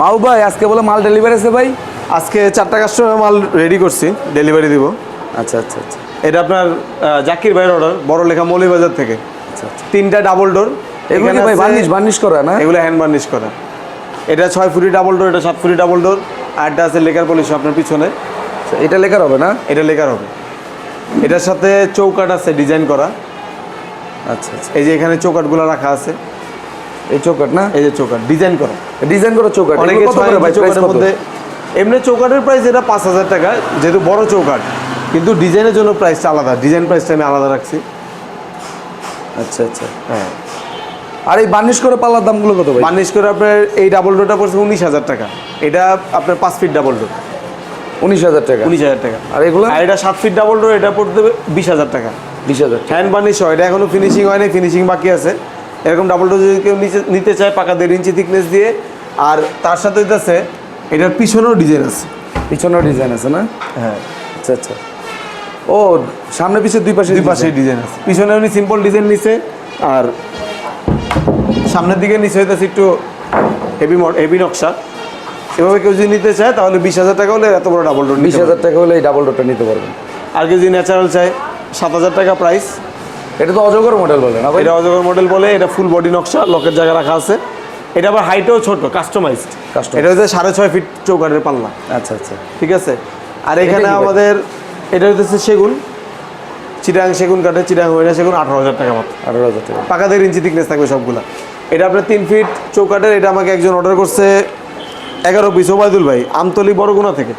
মাহবুব ভাই আজকে বলে মাল ডেলিভারি আছে ভাই? আজকে চারটা কাস্টমার মাল রেডি করছি ডেলিভারি দিব। আচ্ছা আচ্ছা আচ্ছা। এটা আপনার জাকির ভাইয়ের অর্ডার বড় লেখা মৌলিবাজার থেকে। আচ্ছা আচ্ছা। তিনটা ডাবল ডোর এগুলো ভাই বার্নিশ বার্নিশ করা না? এগুলো হ্যান্ড বার্নিশ করা। এটা ছয় ফুটি ডাবল ডোর এটা সাত ফুটি ডাবল ডোর আর একটা আছে লেকার পলিশ আপনার পিছনে। আচ্ছা, এটা লেখার হবে না? এটা লেকার হবে। এটার সাথে চৌকাট আছে ডিজাইন করা। আচ্ছা আচ্ছা। এই যে এখানে চৌকাটগুলো রাখা আছে। এই চৌকাট না? এই যে চৌকাট ডিজাইন করা। ডিজাইন করা চৌকাট অনেকে চৌকাটের মধ্যে এমনি চৌকাটের প্রাইস এটা পাঁচ হাজার টাকা যেহেতু বড় চৌকাট কিন্তু ডিজাইনের জন্য প্রাইসটা আলাদা। ডিজাইন প্রাইসটা আমি আলাদা রাখছি। আচ্ছা আচ্ছা হ্যাঁ। আর এই বার্নিশ করে পাল্লার দামগুলো কত ভাই? বার্নিশ করে আপনার এই ডাবল ডোরটা পড়ছে উনিশ হাজার টাকা। এটা আপনার পাঁচ ফিট ডাবল ডোর উনিশ হাজার টাকা? উনিশ হাজার টাকা। আর এগুলো? আর এটা সাত ফিট ডাবল ডোর এটা পড়তে বিশ হাজার টাকা। বিশ হাজার হ্যান্ড বার্নিশ হয় এটা এখনও ফিনিশিং হয়নি ফিনিশিং বাকি আছে। এরকম ডাবল ডোর যদি কেউ নিচে নিতে চায় পাকা দেড় ইঞ্চি থিকনেস দিয়ে আর তার সাথে আছে এটার পিছনেও ডিজাইন আছে। পিছনেও ডিজাইন আছে না? হ্যাঁ। আচ্ছা আচ্ছা। ও সামনে পিছে দুই পাশে দুই পাশে ডিজাইন আছে। পিছনে উনি সিম্পল ডিজাইন নিছে আর সামনের দিকে নিচে হইতেছে একটু হেভি হেভি নকশা। এভাবে কেউ যদি নিতে চায় তাহলে বিশ হাজার টাকা হলে এত বড় ডাবল ডোর বিশ হাজার টাকা হলে এই ডাবল ডোরটা নিতে পারবেন। আর কেউ যদি ন্যাচারাল চায় সাত হাজার টাকা প্রাইস এটা তো অজগর মডেল বলে না এটা অজগর মডেল বলে এটা ফুল বডি নকশা লকের জায়গা রাখা আছে। এটা আবার হাইটেও ছোট কাস্টমাইজড। এটা হচ্ছে সাড়ে ছয় ফিট চৌকাঠের পাল্লা। আচ্ছা আচ্ছা। ঠিক আছে? আর এখানে আমাদের এটা হচ্ছে সেগুন। চিটাং সেগুন কাঠের চিটাং হইনা সেগুন আঠারো হাজার টাকা মতো আঠারো হাজার টাকা। পাকা দেড় ইঞ্চি থিকনেস থাকবে সবগুলা। এটা আপনার তিন ফিট চৌকাঠের এটা আমাকে একজন অর্ডার করছে এগারো পিস ওবায়দুল ভাই আমতলি বড়গুনা থেকে।